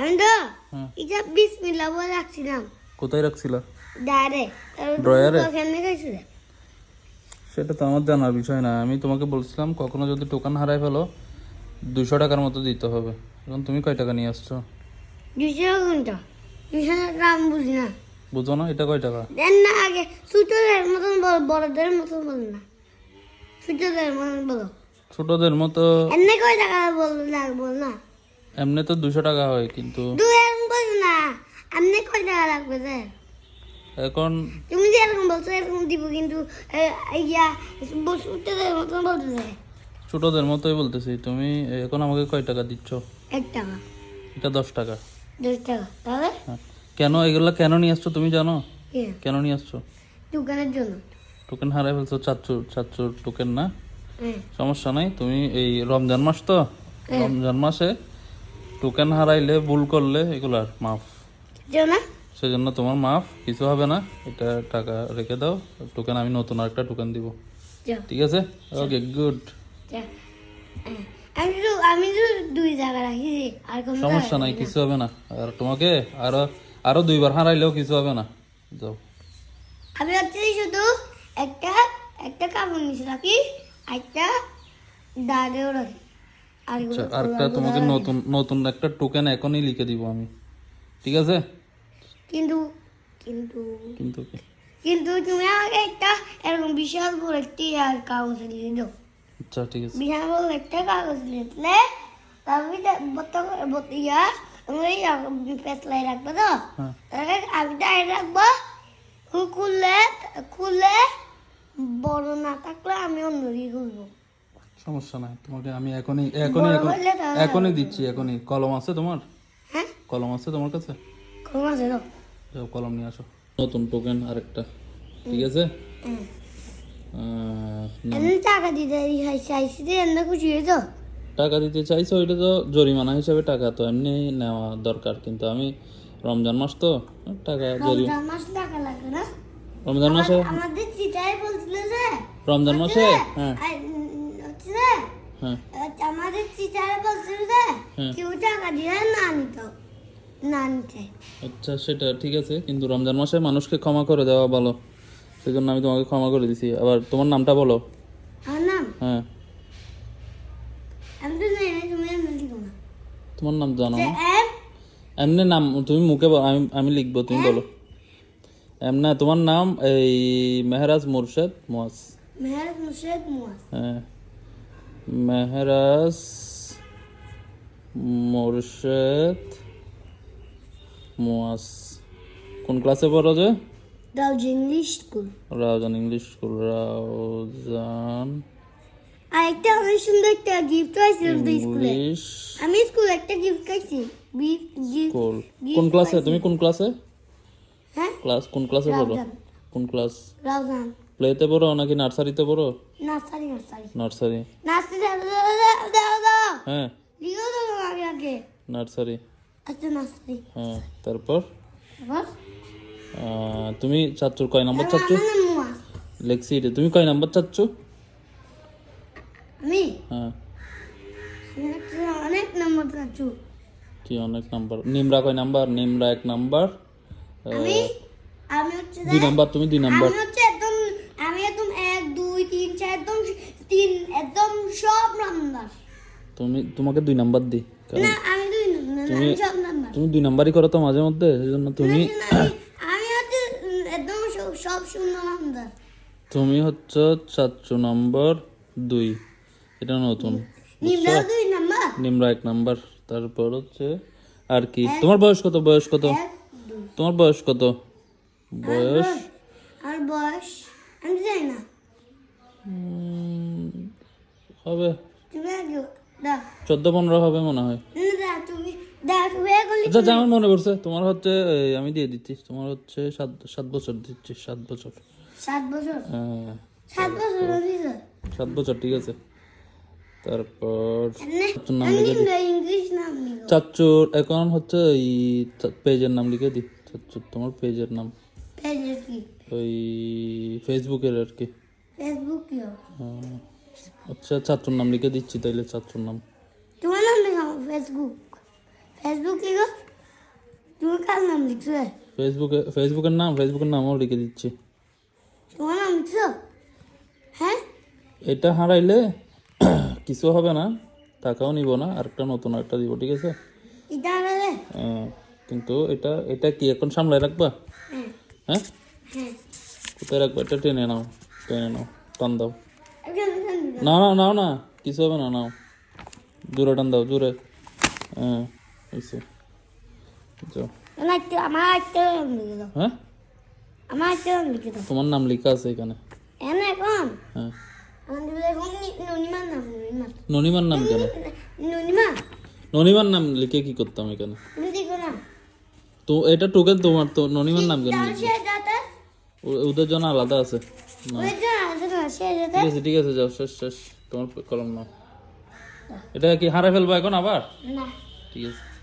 আমি এটা বিসমিল্লাহ বলে রাখছিলাম। কোথায় রাখছিলা? ডারে ড্রয়ারে? কেমনে খাইছিল সেটা তো আমার জানার বিষয় না। আমি তোমাকে বলছিলাম কখনো যদি টোকান হারাই ফেলো দুশো টাকার মতো দিতে হবে। এখন তুমি কয় টাকা নিয়ে আসছো? দুশো কোনটা দুশো টাকা আমি বুঝি না। বুঝো না এটা কয় টাকা? দেন না আগে। ছোটদের মতন বল বড়দের মতন বল না। ছোটদের মতন বলো। ছোটদের মতো এমনি কয় টাকা বল না বল না। এমনি তো দুশো টাকা হয় কিন্তু না। এমনি কয় টাকা লাগবে যে? এখন তুমি যে এরকম বলছো এরকম দিব কিন্তু ইয়া ছোটদের মতন ছোটদের মতোই বলতেছি তুমি এখন আমাকে কয় টাকা দিচ্ছ? এক টাকা। এটা দশ টাকা। দশ টাকা। তাহলে? হ্যাঁ। কেন এগুলা কেন নিয়ে আসছো তুমি জানো? কেন নিয়ে আসছো? দোকানের জন্য। টোকেন হারাই ফেলছো চাচ্চুর চাচ্চুর টোকেন না? হ্যাঁ। সমস্যা নাই তুমি এই রমজান মাস তো? হ্যাঁ। রমজান মাসে টোকেন হারাইলে ভুল করলে এগুলার মাফ। সেজন্য তোমার মাফ কিছু হবে না। এটা টাকা রেখে দাও টোকেন আমি নতুন আরেকটা টোকেন দিব। ঠিক আছে? ওকে গুড হ্যাঁ। আমি তো দুই জায়গা রাখি আর কোনো সমস্যা নাই কিছু হবে না। আর তোমাকে আরও আরও দুইবার হারাইলেও কিছু হবে না। যাও। আমি হচ্ছে শুধু একটা একটা কাপড় নিচে রাখি একটা দাঁড়েও রাখি। আরেকটা তোমাকে নতুন নতুন একটা টোকেন এখনই লিখে দিব আমি। ঠিক আছে? কিন্তু কিন্তু কিন্তু কিন্তু তুমি আমাকে একটা এরকম বিশাল বড় একটি আর কাগজ লিখে দাও। আচ্ছা ঠিক আছে। বিশাল বড় একটা কাগজ তারপরে বত্তা করে বত ইয়া তুমি পেতলাই রাখবে তো? হ্যাঁ। আমি ডাইরে রাখব। খু- খুললে খুললে বড় না থাকলে আমি অন্যদিকে খুলবো সমস্যা নাই তোমাকে আমি এখনই এখনই এখন এখনই দিচ্ছি এখনই। কলম আছে তোমার? হ্যাঁ? কলম আছে তোমার কাছে? কম আছে তো। যাও কলম নিয়ে আসো। নতুন টোকেন আরেকটা ঠিক আছে? টাকা দিতে চাইছি খুশি হয়েছো? টাকা দিতে চাইছো ওইটা তো জরিমানা হিসাবে টাকা তো এমনি নেওয়া দরকার কিন্তু আমি রমজান মাস তো টাকা রমজান মাস টাকা লাগবে না? রমজান মাসে? আমাদের চিটাই বলছিল যে রমজান মাসে? হ্যাঁ আই, উম, হচ্ছে যে হ্যাঁ আহ, আমাদের চিটারে বলছিল যে কেউ টাকা দিয়ে না নিত না নিতে আচ্ছা সেটা ঠিক আছে কিন্তু রমজান মাসে মানুষকে ক্ষমা করে দেওয়া ভালো। সেই জন্য আমি তোমাকে ক্ষমা করে দিছি। আবার তোমার নামটা বলো। আমার নাম? হ্যাঁ। আমি তো জানি তুমি না। তোমার নাম জানো না? এমনি নাম তুমি মুখে আমি আমি লিখব তুমি বলো। এমনি তোমার নাম এই মেহরাজ মুর্শেদ মোয়াজ। মেহরাজ মুর্শেদ মুয়াজ। হ্যাঁ। মেহরাজ মুর্শেদ মোয়াজ কোন ক্লাসে পড়ো যে? দাউজ English school. Raozan English school Raozan. আর একটা অনেক সুন্দর একটা গিফট পাইছি স্কুলে ইংলিশ আমি স্কুলে একটা গিফট পাইছি। স্কুল। কোন ক্লাসে? তুমি কোন ক্লাসে? হ্যাঁ? ক্লাস কোন ক্লাসে পড়ো? কোন ক্লাস? রাউজান। প্লেতে পড়ো নাকি নার্সারিতে পড়ো? Nursery nursery. নার্সারি। নার্সারি হ্যাঁ। লিখো আগে আগে। নার্সারি। আচ্ছা নার্সারি। হ্যাঁ তারপর? তুমি চাচ্চুর কয় নাম্বার আমার লেখছি এটা তুমি কয় নাম্বার চাচ্চু আমি? হ্যাঁ। অনেক নম্বর চাচ্ছু। কি অনেক নাম্বার? নিমরা কয় নাম্বার? নিমরা এক নাম্বার। আমি? আমি হচ্ছে দুই নাম্বার তুমি দুই নাম্বার। আমি হচ্ছে তিন একদম সব নাম্বার। তুমি তোমাকে দুই নাম্বার কারণ না আমি দুই নাম্বার আমি সব নাম্বার। তুমি দুই নাম্বারই করো তো মাঝে মধ্যে সেই জন্য তুমি আমি হচ্ছে একদম সব- শূন্য নাম্বার। তুমি হচ্ছে চাচ্চু নাম্বার দুই। এটা নতুন নিমরা দুই নাম্বার? নিমরা এক নাম্বার তারপর হচ্ছে আর কি? তোমার বয়স কত বয়স কত? তোমার বয়স কত? বয়স? আর বয়স? আমি জানি না। হবে? চোদ্দ পনেরো হবে মনে হয়। আচ্ছা আমার মনে পড়ছে তোমার হচ্ছে আমি দিয়ে দিচ্ছি। তোমার হচ্ছে সাত সাত বছর দিচ্ছি সাত বছর। সাত বছর? হ্যাঁ সাত বছর ঠিক আছে। তারপর নাম চাচ্চুর এখন হচ্ছে এই পেজের নাম লিখে দিই চাচ্চুর তোমার পেজের নাম। ওই ফেসবুকের আর কি। ফেসবুক। আচ্ছা চাচ্চুর নাম লিখে দিচ্ছি তাইলে চাচ্চুর নাম। তোমার নাম লেখা ফেসবুক ফেসবুক কি গো? কার নাম লিখছো? ফেসবুকে ফেসবুকের নাম ফেসবুকের নামও লিখে দিচ্ছি। তোমার নাম লিখছো? হ্যাঁ? এটা হারাইলে কিছু হবে না টাকাও নিব না আরেকটা নতুন একটা দিব ঠিক আছে? এটা আনালে হ্যাঁ, কিন্তু এটা এটা কি এখন সামলায় রাখবা? হ্যাঁ। হ্যাঁ? হ্যাঁ। কোথায় রাখবা? এটা টেনে নাও টেনে নাও টান দাও। একজন না না নাও না কিছু হবে না নাও। জোরে টান দাও জোরে হ্যাঁ হ্যাঁ? তোমার নাম লেখা আছে এখানে। হ্যাঁ আমাদের ননিমার নাম ননিমা ননিমার নাম কেন? ননিমার নাম লিখে কি করতাম এখানে? তো এটা টোকেন তোমার তো ননিমার নাম কেন তাহলে লিখবে? সে যাতে ও- ওদের জন্য আলাদা আছে। ঠিক আছে ঠিক আছে যাও শেষ শেষ। তোমার কলম নাও। এটা কি হারাই ফেলব এখন আবার? না। ঠিক আছে।